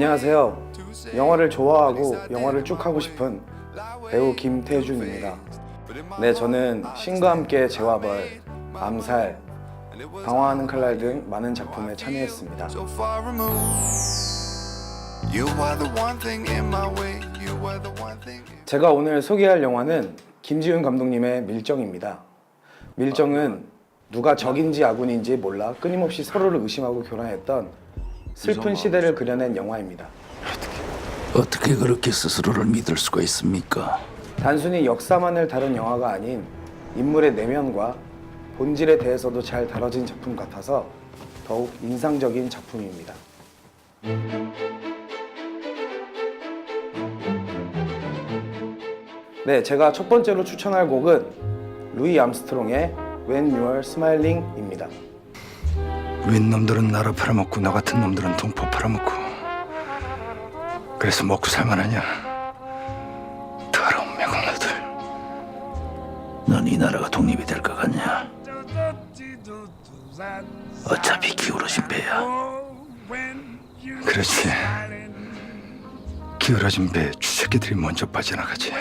안녕하세요. 영화를 좋아하고 영화를 쭉 하고 싶은 배우 김태준입니다. 네, 저는 신과 함께 재화벌, 암살, 방황하는 칼날 등 많은 작품에 참여했습니다. 제가 오늘 소개할 영화는 김지훈 감독님의 밀정입니다. 밀정은 누가 적인지 아군인지 몰라 끊임없이 서로를 의심하고 교란했던 슬픈 시대를 그려낸 영화입니다. 어떻게 그렇게 스스로를 믿을 수가 있습니까? 단순히 역사만을 다룬 영화가 아닌 인물의 내면과 본질에 대해서도 잘 다뤄진 작품 같아서 더욱 인상적인 작품입니다. 네, 제가 첫 번째로 추천할 곡은 루이 암스트롱의 When You're Smiling입니다. 윗놈들은 나라 팔아먹고 나 같은 놈들은 동포 팔아먹고. 그래서 먹고 살만하냐? 더러운 매국노들. 넌 이 나라가 독립이 될 것 같냐? 어차피 기울어진 배야. 그렇지. 기울어진 배에 주새끼들이 먼저 빠져나가지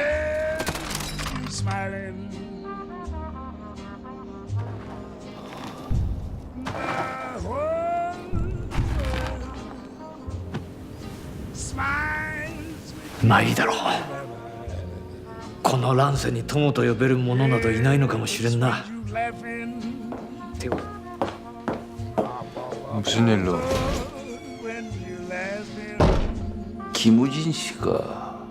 まあいいだろうこの乱世に友と呼べる者などいないのかもしれんな 무슨 일로? 김우진 씨가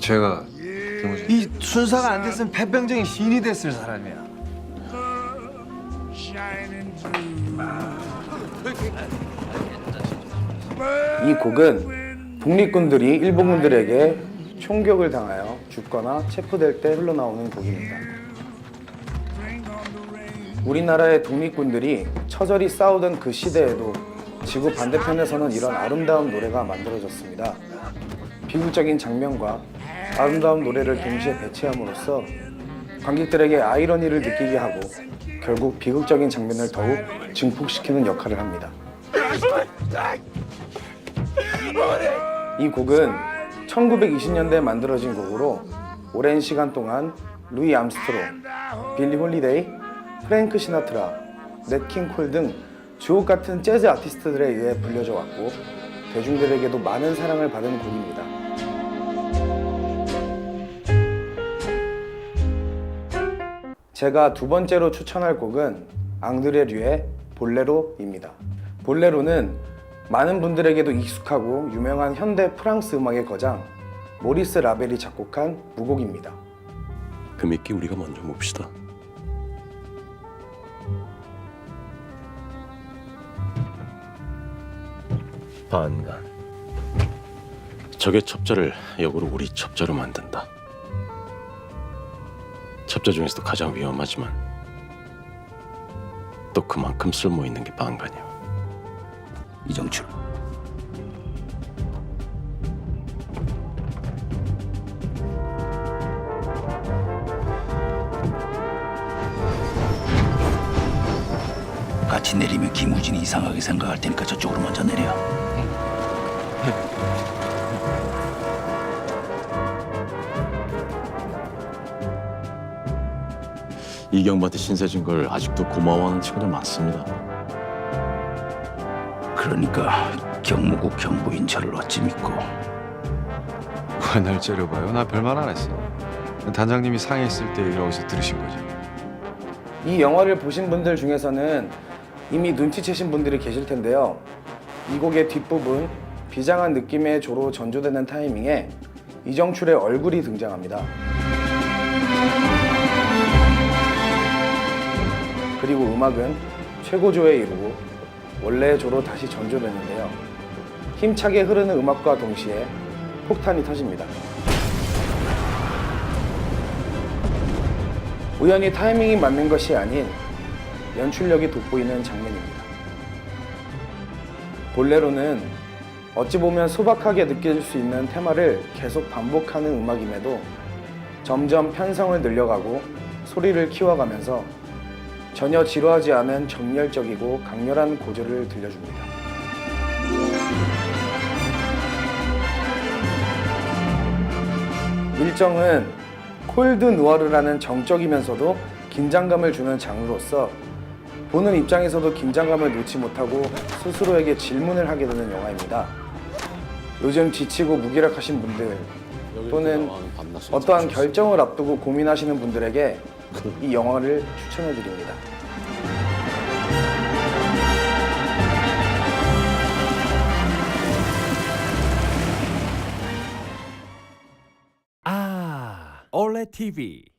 제가 김우진 이 순사가 안 됐으면 폐병정이 시인이 됐을 사람이야. 이 곡은 독립군들이 일본군들에게 총격을 당하여 죽거나 체포될 때 흘러나오는 곡입니다. 우리나라의 독립군들이 처절히 싸우던 그 시대에도 지구 반대편에서는 이런 아름다운 노래가 만들어졌습니다. 비극적인 장면과 아름다운 노래를 동시에 배치함으로써 관객들에게 아이러니를 느끼게 하고 결국 비극적인 장면을 더욱 증폭시키는 역할을 합니다. 이 곡은 1920년대에 만들어진 곡으로 오랜 시간 동안 루이 암스트롱, 빌리 홀리데이, 프랭크 시나트라, 넷킹 콜 등 주옥 같은 재즈 아티스트들에 의해 불려져 왔고 대중들에게도 많은 사랑을 받은 곡입니다. 제가 두 번째로 추천할 곡은 앙드레 류의 볼레로입니다. 볼레로는 많은 분들에게도 익숙하고 유명한 현대 프랑스 음악의 거장 모리스 라벨이 작곡한 무곡입니다. 그 미끼 우리가 먼저 봅시다. 반간. 적의 첩자를 역으로 우리 첩자로 만든다. 첩자 중에서도 가장 위험하지만 또 그만큼 쓸모 있는 게 반간이야. 이정출 같이 내리면 김우진이 이상하게 생각할 테니까 저쪽으로 먼저 내려. 이경한테 신세 진 걸 아직도 고마워하는 친구들 많습니다. 그러니까 경무국 경부인 저를 어찌 믿고 왜 날 째려봐요? 나 별말 안 했어. 단장님이 상해했을 때 얘기를 어디서 들으신 거지? 이 영화를 보신 분들 중에서는 이미 눈치채신 분들이 계실 텐데요. 이 곡의 뒷부분 비장한 느낌의 조로 전조되는 타이밍에 이정출의 얼굴이 등장합니다. 그리고 음악은 최고조에 이르고 원래의 조로 다시 전조되는데요. 힘차게 흐르는 음악과 동시에 폭탄이 터집니다. 우연히 타이밍이 맞는 것이 아닌 연출력이 돋보이는 장면입니다. 볼레로는 어찌 보면 소박하게 느껴질 수 있는 테마를 계속 반복하는 음악임에도 점점 편성을 늘려가고 소리를 키워가면서 전혀 지루하지 않은 정열적이고 강렬한 고조를 들려줍니다. 밀정은 콜드 누아르라는 정적이면서도 긴장감을 주는 장르로서 보는 입장에서도 긴장감을 놓지 못하고 스스로에게 질문을 하게 되는 영화입니다. 요즘 지치고 무기력하신 분들 또는 어떠한 결정을 앞두고 고민하시는 분들에게 이 영화를 추천해 드립니다. 아, 올레 TV.